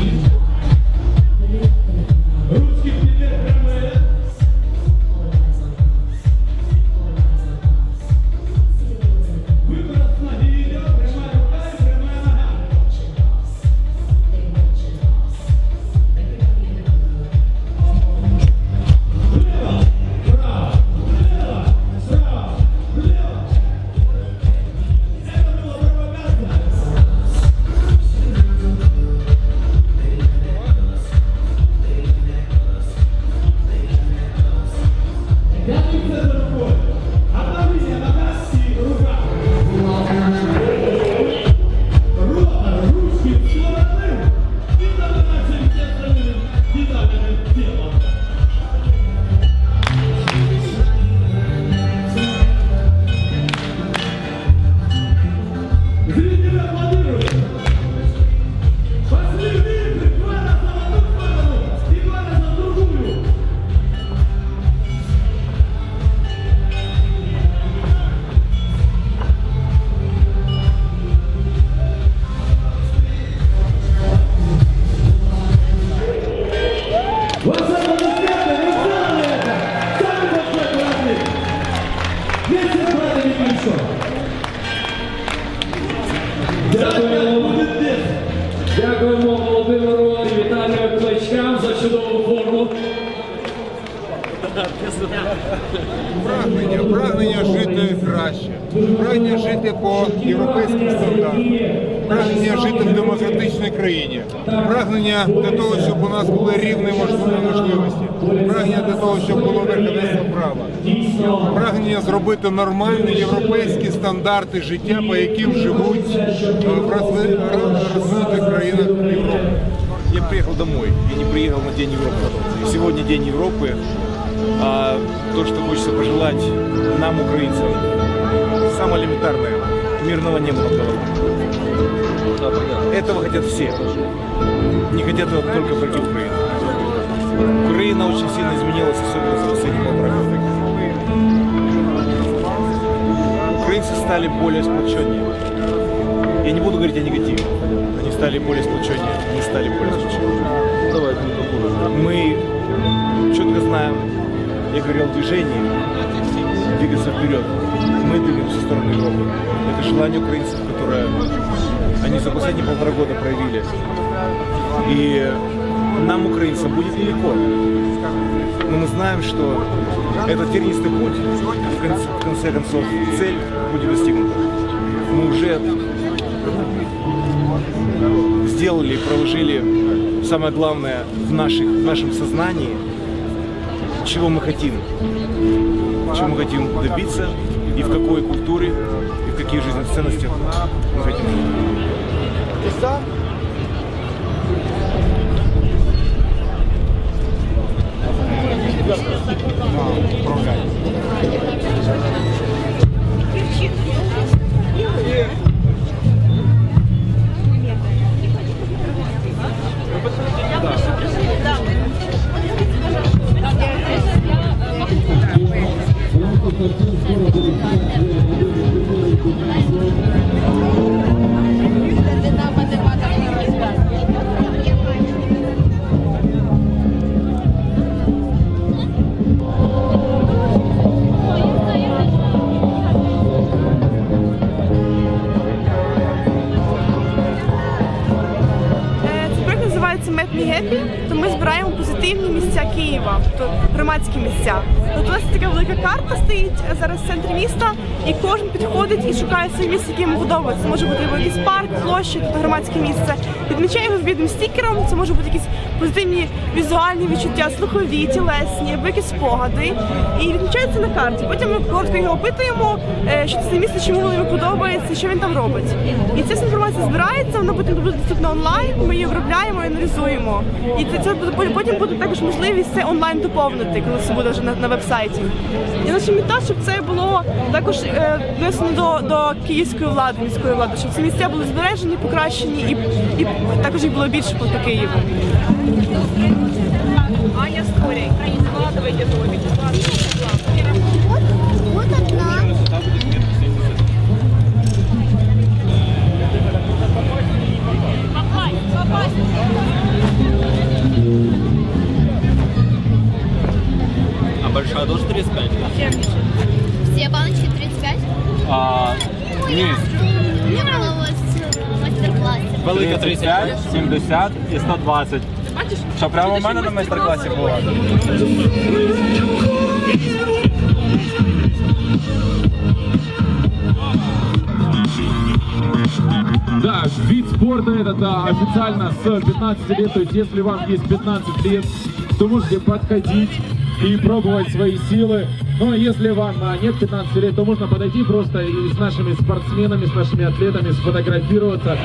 да? Русский Дякуємо. Дякуємо Володимиру і Віталію Кличкам за чудову форму. Прагнення, прагнення жити краще, прагнення жити по європейським стандартам, прагнення жити в демократичній країні, прагнення для того, щоб у нас були рівні можливості, прагнення для того, щоб було верховенство права, прагнення зробити нормальні європейські стандарти життя, по яким живуть е, в розви- розвинутих країнах Європи. Я приехал домой и не приехал на День Европы. И сегодня День Европы. А то, что хочется пожелать нам, украинцам, самое элементарное – мирного неба над головой. Этого хотят все. Не хотят этого только враги Украины. Украина очень сильно изменилась, особенно за последние полтора года. Украинцы стали более сплоченнее. Я не буду говорить о негативе. Они стали более сплоченнее, мы стали более сплоченнее. Мы четко знаем, я говорил о движении, двигаться вперед. Мы двигаемся в сторону Европы. Это желание украинцев, которое они за последние полтора года проявили. И нам, украинцам, будет нелегко. Но мы знаем, что этот тернистый путь, в конце, в конце концов, цель будет достигнута. Мы уже сделали, проложили самое главное в, наших, в нашем сознании, чего мы хотим, чего мы хотим добиться и в какой культуре, и в каких жизненных ценностях мы хотим жить. називається Map Me Happy, то ми збираємо позитивні місця Києва, тобто Громадські місця. Тобто у нас така велика карта стоїть е, зараз в центрі міста, і кожен підходить і шукає своє місце, яке йому подобається. Це може бути якийсь парк, площа, тобто громадське місце. Відмічає його відповідним стікером. Це може бути якісь позитивні візуальні відчуття, слухові, тілесні, або якісь спогади. І відмічається на карті. Потім ми коротко його опитуємо, е, що це місце, чому воно йому подобається, що він там робить. І ця інформація збирається, вона потім буде доступна онлайн. Ми її обробляємо і аналізуємо. І це, це потім буде також можливість це онлайн доповнити, коли це буде вже на, на вебсайті. І наша мета, щоб це було також е, внесено до, до київської влади, міської влади, щоб ці місця були збережені, покращені і, і також їх було більше по Києву. тоже 35? Все баночки 35? А, ні, Я брала ось в майстер-класі. велика 35, 70 і 120. Що прямо у мене на майстер-класі було? Да, вид спорта этот а, официально с 15 лет, то есть если вам есть 15 лет, то можете подходить и пробовать свои силы. Но если вам а, нет 15 лет, то можно подойти просто и с нашими спортсменами, с нашими атлетами сфотографироваться.